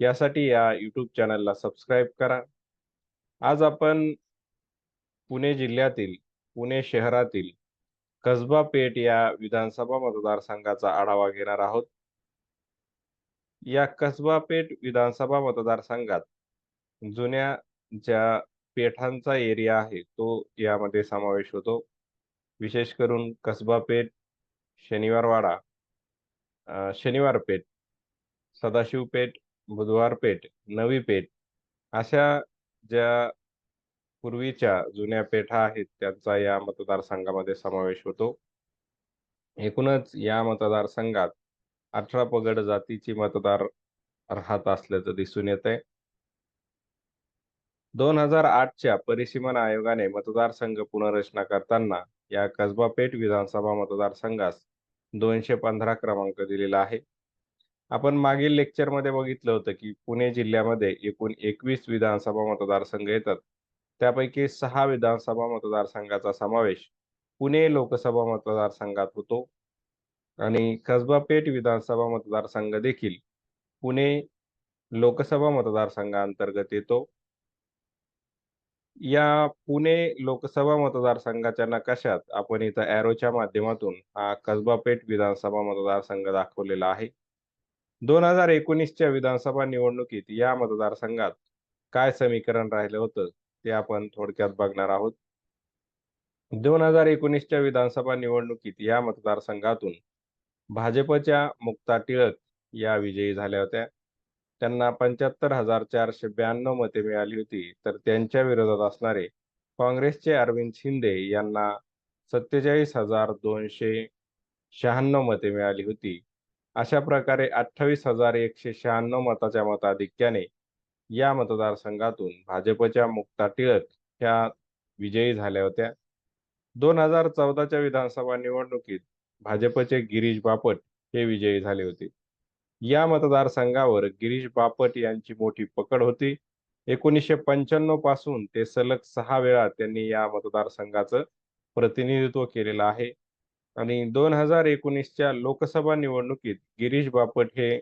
यासाठी या यूट्यूब चॅनलला सबस्क्राईब करा. आज आपण पुणे जिल्ह्यातील पुणे शहरातील कसबा पेठ या विधानसभा मतदारसंघाचा आढावा घेणार आहोत. या कसबा पेठ विधानसभा मतदारसंघात जुन्या ज्या पेठांचा एरिया आहे तो यामध्ये समावेश होतो. विशेष करून कसबा पेठ शनिवारवाडा शनिवार पेठ सदाशिव पेठ बुधवार पेठ नवी पेठ अशा ज्या पूर्वीच्या जुन्या पेठा आहेत त्यांचा या मतदारसंघामध्ये समावेश होतो. एकूणच या मतदारसंघात अठरा पगड जातीची मतदार राहत असल्याचं दिसून येत आहे दोन हजार आठच्या परिसीमन आयोगाने मतदारसंघ पुनर्रचना करताना या कसबा पेठ विधानसभा मतदारसंघास दोनशे पंधरा क्रमांक दिलेला आहे. आपण मागील लेक्चरमध्ये बघितलं होतं की पुणे जिल्ह्यामध्ये एकूण एकवीस विधानसभा मतदारसंघ येतात. त्यापैकी सहा विधानसभा मतदारसंघाचा समावेश पुणे लोकसभा मतदारसंघात होतो आणि कसबा पेठ विधानसभा मतदारसंघ देखील पुणे लोकसभा मतदारसंघाअंतर्गत येतो. या पुणे लोकसभा मतदारसंघाच्या नकाशात आपण इथं ॲरोच्या माध्यमातून हा कसबा पेठ विधानसभा मतदारसंघ दाखवलेला आहे. दोन हजार एकोणीसच्या विधानसभा निवडणुकीत या मतदारसंघात काय समीकरण राहिलं होतं ते आपण थोडक्यात बघणार आहोत. दोन हजार एकोणीसच्या विधानसभा निवडणुकीत या मतदारसंघातून भाजपच्या मुक्ता टिळक या विजयी झाल्या होत्या. त्यांना पंच्याहत्तर हजार चारशे ब्याण्णव मते मिळाली होती. तर त्यांच्या विरोधात असणारे काँग्रेसचे अरविंद शिंदे यांना सत्तेचाळीस हजार दोनशे शहाण्णव मते मिळाली होती. अशा प्रकारे अठ्ठावीस हजार एकशे शहाण्णव मताच्या मताधिक्याने या मतदारसंघातून भाजपच्या मुक्ता टिळक ह्या विजयी झाल्या होत्या. दोन हजार चौदाच्या विधानसभा निवडणुकीत भाजपचे गिरीश बापट हे विजयी झाले होते. या मतदारसंघावर गिरीश बापट यांची मोठी पकड होती. एकोणीसशे पंच्याण्णवपासून ते सलग सहा वेळा त्यांनी या मतदारसंघाचं प्रतिनिधित्व केलेलं आहे. आणि दोन हजार एकोणीसच्या लोकसभा निवडणुकीत गिरीश बापट हे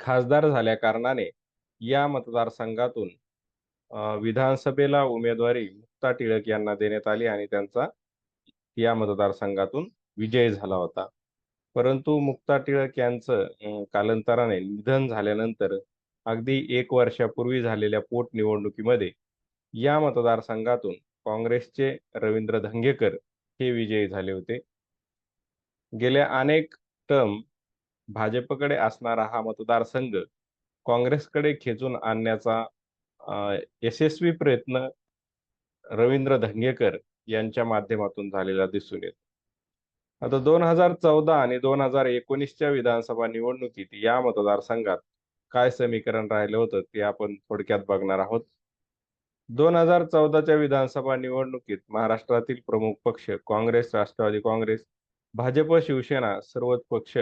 खासदार झाल्या कारणाने या मतदारसंघातून विधानसभेला उमेदवारी मुक्ता टिळक यांना देण्यात आली आणि त्यांचा या मतदारसंघातून विजय झाला होता. परंतु मुक्ता टिळक यांचं कालांतराने निधन झाल्यानंतर अगदी एक वर्षापूर्वी झालेल्या पोटनिवडणुकीमध्ये या मतदारसंघातून काँग्रेसचे रवींद्र धंगेकर हे विजयी झाले होते. गेल्या अनेक टर्म भाजपकडे असणारा हा मतदारसंघ काँग्रेसकडे खेचून आणण्याचा यशस्वी प्रयत्न रवींद्र धंगेकर यांच्या माध्यमातून झालेला दिसून येतो. आता दोन हजार चौदा आणि दोन हजार एकोणीसच्या विधानसभा निवडणुकीत या मतदारसंघात काय समीकरण राहिलं होतं ते आपण थोडक्यात बघणार आहोत. दोन हजार चौदाच्या विधानसभा निवडणुकीत महाराष्ट्रातील प्रमुख पक्ष काँग्रेस राष्ट्रवादी काँग्रेस भाजप शिवसेना सर्वच पक्ष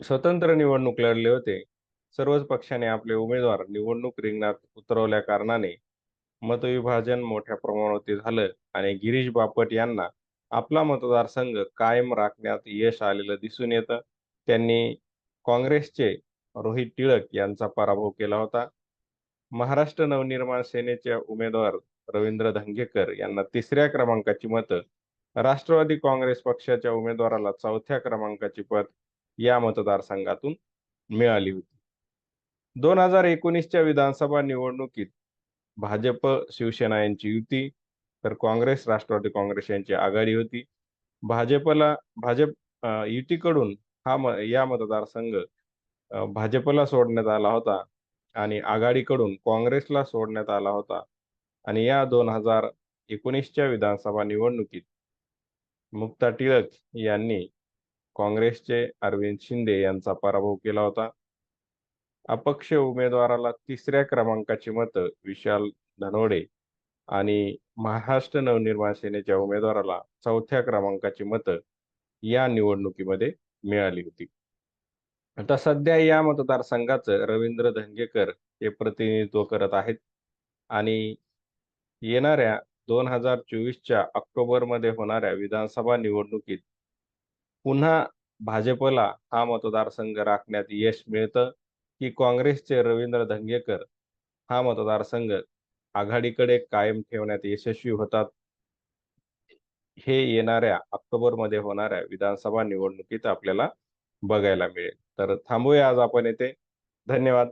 स्वतंत्र निवडणूक लढले होते. सर्वच पक्षाने आपले उमेदवार निवडणूक रिंगणात उतरवल्या कारणाने मतविभाजन मोठ्या प्रमाणावरती झालं आणि गिरीश बापट यांना आपला मतदारसंघ कायम राखण्यात यश आलेलं दिसून येतं. त्यांनी काँग्रेसचे रोहित टिळक यांचा पराभव केला होता. महाराष्ट्र नवनिर्माण सेनेचे उमेदवार रवींद्र धंगेकर यांना तिसऱ्या क्रमांकाची मतं राष्ट्रवादी काँग्रेस पक्षाच्या उमेदवाराला चौथ्या क्रमांकाची पद या मतदारसंघातून मिळाली होती. दोन हजार एकोणीसच्या विधानसभा निवडणुकीत भाजप शिवसेना यांची युती तर काँग्रेस राष्ट्रवादी काँग्रेस यांची आघाडी होती. भाजपला भाजप युतीकडून हा म या मतदारसंघ भाजपला सोडण्यात आला होता आणि आघाडीकडून काँग्रेसला सोडण्यात आला होता. आणि या दोन हजार एकोणीसच्या विधानसभा निवडणुकीत मुक्ता टिळक यांनी काँग्रेसचे अरविंद शिंदे यांचा पराभव केला होता. अपक्ष उमेदवाराला तिसऱ्या क्रमांकाची मतं विशाल धनोडे आणि महाराष्ट्र नवनिर्माण सेनेच्या उमेदवाराला चौथ्या क्रमांकाची मतं या निवडणुकीमध्ये मिळाली होती. आता सध्या या मतदारसंघाचं रवींद्र धंगेकर हे प्रतिनिधित्व करत आहेत आणि येणाऱ्या दोन हजार चोवीसच्या ऑक्टोबरमध्ये होणाऱ्या विधानसभा निवडणुकीत पुन्हा भाजपला हा मतदारसंघ राखण्यात यश मिळतं की काँग्रेसचे रवींद्र धंगेकर हा मतदारसंघ आघाडीकडे कायम ठेवण्यात यशस्वी होतात? हे येणाऱ्या ऑक्टोबरमध्ये होणाऱ्या विधानसभा निवडणुकीत आपल्याला बघायला मिळेल. तर थांबूया आज आपण येथे. धन्यवाद.